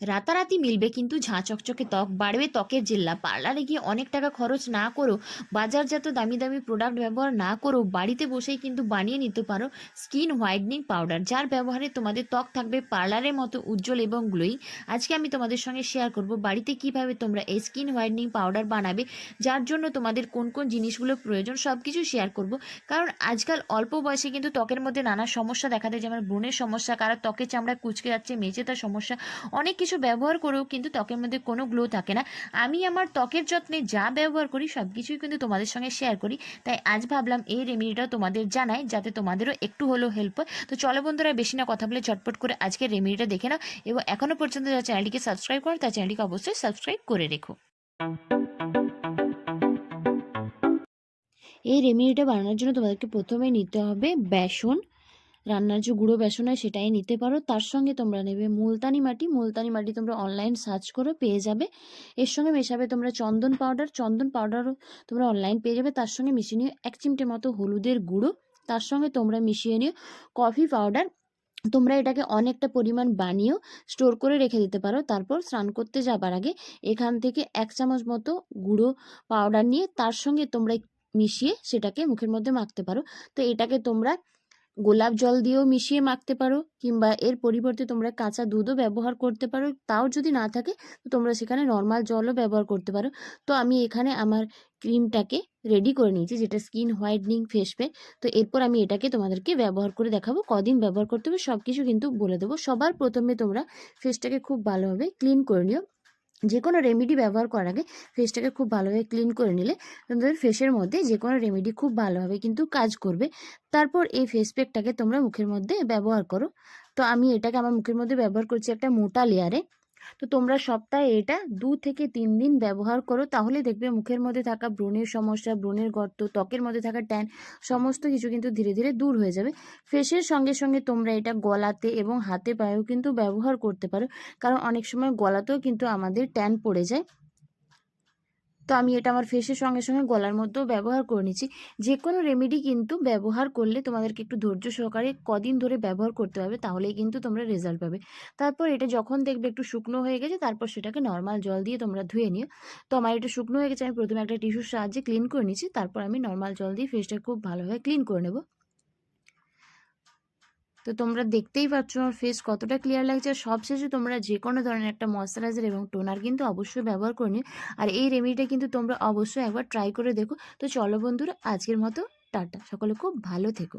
রাতারাতি মিলবে কিন্তু ঝাঁ চকচকে ত্বক, বাড়বে ত্বকের জেল্লা। পার্লারে গিয়ে অনেক টাকা খরচ না করেও বাজারজাত দামি দামি প্রোডাক্ট ব্যবহার না করো, বাড়িতে বসেই কিন্তু বানিয়ে নিতে পারো স্কিন হোয়াইটনিং পাউডার যার ব্যবহারে তোমাদের ত্বক থাকবে পার্লারের মতো উজ্জ্বল এবং গ্লোয়িং আজকে আমি তোমাদের সঙ্গে শেয়ার করব বাড়িতে কীভাবে তোমরা এই স্কিন হোয়াইটনিং পাউডার বানাবে, যার জন্য তোমাদের কোন কোন জিনিসগুলো প্রয়োজন সব কিছু শেয়ার করব। কারণ আজকাল অল্প বয়সে কিন্তু ত্বকের মধ্যে নানা সমস্যা দেখা দেয়, যেমন ব্রণের সমস্যা, কারও ত্বকের চামড়া কুচকে যাচ্ছে মেচে তার সমস্যা, অনেক কিছু ব্যবহার করেও কিন্তু ত্বকের মধ্যে কোনো গ্লো থাকে না। আমি আমার ত্বকের যত্নে যা ব্যবহার করি সব কিছুই কিন্তু তোমাদের সঙ্গে শেয়ার করি। তাই আজ ভাবলাম এই রেমেডিটা তোমাদের জানাই, যাতে তোমাদেরও একটু হলেও হেল্প হয়। তো চলো বন্ধুরা, বেশি না কথা বলে চটপট করে আজকের রেমেডিটা দেখে নাও। এবং এখনও পর্যন্ত যারা চ্যানেলটিকে সাবস্ক্রাইব করো, তার চ্যানেলটিকে অবশ্যই সাবস্ক্রাইব করে রেখো। এই রেমেডিটা বানানোর জন্য তোমাদেরকে প্রথমে নিতে হবে বেসন। রান্নার যে গুঁড়ো বেসন হয় সেটাই নিতে পারো। তার সঙ্গে তোমরা নেবে মুলতানি মাটি। মুলতানি মাটি তোমরা অনলাইন সার্চ করো পেয়ে যাবে। এর সঙ্গে মেশাবে তোমরা চন্দন পাউডার চন্দন পাউডারও তোমরা অনলাইন পেয়ে যাবে। তার সঙ্গে মিশিয়ে নিও এক চিমটে মতো হলুদের গুঁড়ো। তার সঙ্গে তোমরা মিশিয়ে নিও কফি পাউডার তোমরা এটাকে অনেকটা পরিমাণ বানিয়েও স্টোর করে রেখে দিতে পারো। তারপর স্নান করতে যাবার আগে এখান থেকে এক চামচ মতো গুঁড়ো পাউডার নিয়ে তার সঙ্গে তোমরা মিশিয়ে সেটাকে মুখের মধ্যে মাখতে পারো। তো এটাকে তোমরা গোলাপ জল দিয়েও মিশিয়ে মাখতে পারো, কিংবা এর পরিবর্তে তোমরা কাঁচা দুধও ব্যবহার করতে পারো। তাও যদি না থাকে, তো তোমরা সেখানে নর্মাল জলও ব্যবহার করতে পারো। তো আমি এখানে আমার ক্রিমটাকে রেডি করে নিয়েছি, যেটা স্কিন হোয়াইটনিং ফেস প্যাক তো এরপর আমি এটাকে তোমাদেরকে ব্যবহার করে দেখাবো, কদিন ব্যবহার করতে হবে সব কিছু কিন্তু বলে দেবো। সবার প্রথমে তোমরা ফেসটাকে খুব ভালোভাবে ক্লিন করে নিও। যে কোনো রেমেডি ব্যবহার করার আগে ফেসটাকে খুব ভালোভাবে ক্লিন করে নিলে তোমাদের ফেসের মধ্যে যে কোনো রেমেডি খুব ভালোভাবে কিন্তু কাজ করবে। তারপর এই ফেস প্যাকটাকে তোমরা মুখের মধ্যে ব্যবহার করো। তো আমি এটাকে আমার মুখের মধ্যে ব্যবহার করছি একটা মোটা লেয়ারে তো তোমরা সপ্তাহে এটা দু থেকে তিন দিন ব্যবহার করো, তাহলে দেখবে মুখের মধ্যে থাকা ব্রণের সমস্যা, ব্রণের গর্ত, ত্বকের মধ্যে থাকা ট্যান, সমস্ত কিছু কিন্তু ধীরে ধীরে দূর হয়ে যাবে। ফেসের সঙ্গে সঙ্গে তোমরা এটা গলাতে এবং হাতে পায়েও কিন্তু ব্যবহার করতে পারো, কারণ অনেক সময় গলাতেও কিন্তু আমাদের ট্যান পড়ে যায়। তো আমি এটা আমার ফেসের সঙ্গে সঙ্গে গলার মধ্যেও ব্যবহার করে নিচ্ছি। যে কোনো রেমেডি কিন্তু ব্যবহার করলে তোমাদেরকে একটু ধৈর্য সহকারে কদিন ধরে ব্যবহার করতে হবে, তাহলেই কিন্তু তোমরা রেজাল্ট পাবে। তারপর এটা যখন দেখবে একটু শুকনো হয়ে গেছে, তারপর সেটাকে নর্মাল জল দিয়ে তোমরা ধুয়ে নিও। তো আমার এটা শুকনো হয়ে গেছে, আমি প্রথমে একটা টিস্যুর সাহায্যে ক্লিন করে নিচ্ছি, তারপর আমি নর্মাল জল দিয়ে ফেসটা খুব ভালোভাবে ক্লিন করে নেব। তো তোমরা দেখতেই পাচ্ছ আমার ফেস কতটা ক্লিয়ার লাগছে। সবশেষে তোমরা যে কোনো ধরনের একটা ময়শ্চারাইজার এবং টোনার কিন্তু অবশ্যই ব্যবহার করে নিও। আর এই রেমেডিটা কিন্তু তোমরা অবশ্যই একবার ট্রাই করে দেখো। তো চলো বন্ধুরা, আজকের মতো টাটা। সকলে খুব ভালো থেকো।